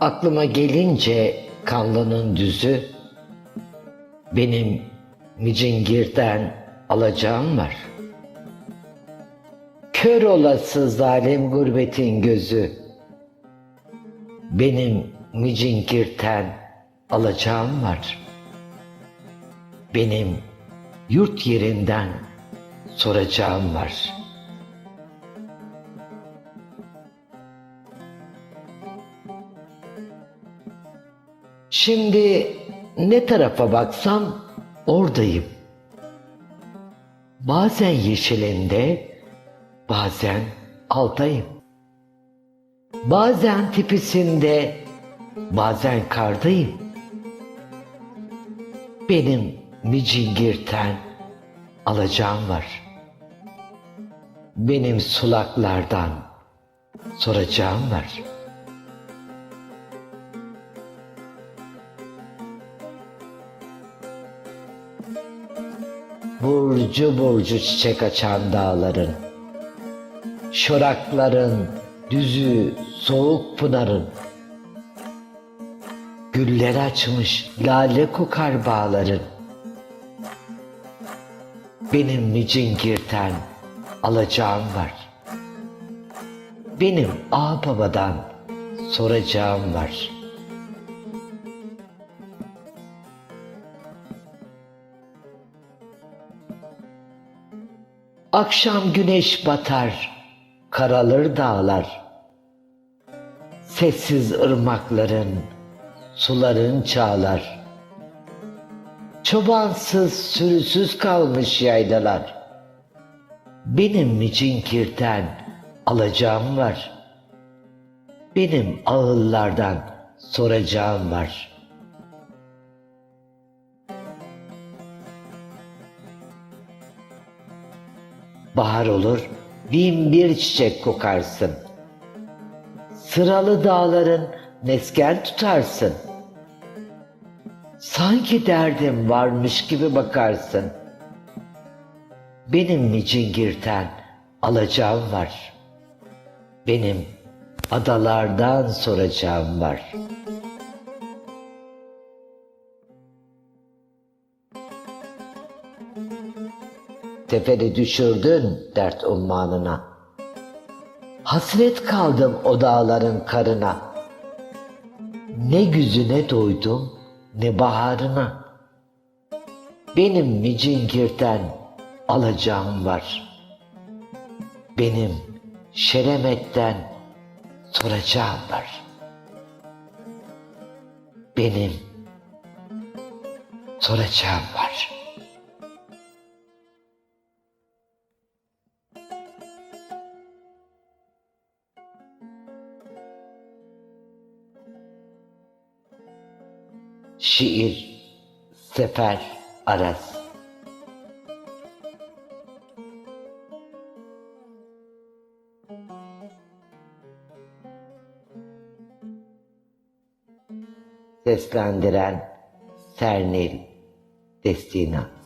Aklıma gelince kanlının düzü, benim micingirden alacağım var. Kör olası zalim gurbetin gözü, benim micingirten alacağım var. Benim yurt yerinden soracağım var.'' Şimdi ne tarafa baksam oradayım. Bazen yeşilinde, bazen altayım. Bazen tepisinde, bazen kardayım. Benim micingirten alacağım var. Benim sulaklardan soracağım var.'' Burcu burcu çiçek açan dağların, şorakların, düzü soğuk pınarın, güller açmış lale kokar bağların, benim micingirten alacağım var. Benim ağ babadan soracağım var.'' Akşam güneş batar, karalır dağlar. Sessiz ırmakların, suların çağlar. Çobansız, sürüsüz kalmış yaylalar. Benim micinkirten alacağım var. Benim ağıllardan soracağım var.'' Bahar olur, bin bir çiçek kokarsın. Sıralı dağların mesken tutarsın. Sanki derdim varmış gibi bakarsın. Benim mi cingirten alacağım var. Benim adalardan soracağım var.'' Teferi düşürdün dert ummanına. Hasret kaldım o dağların karına. Ne güzüne doydum ne baharına. Benim micingirden alacağım var. Benim şeremetten soracağım var. Benim soracağım var.'' Şiir Sefer Aras. Seslendiren Sernil Destina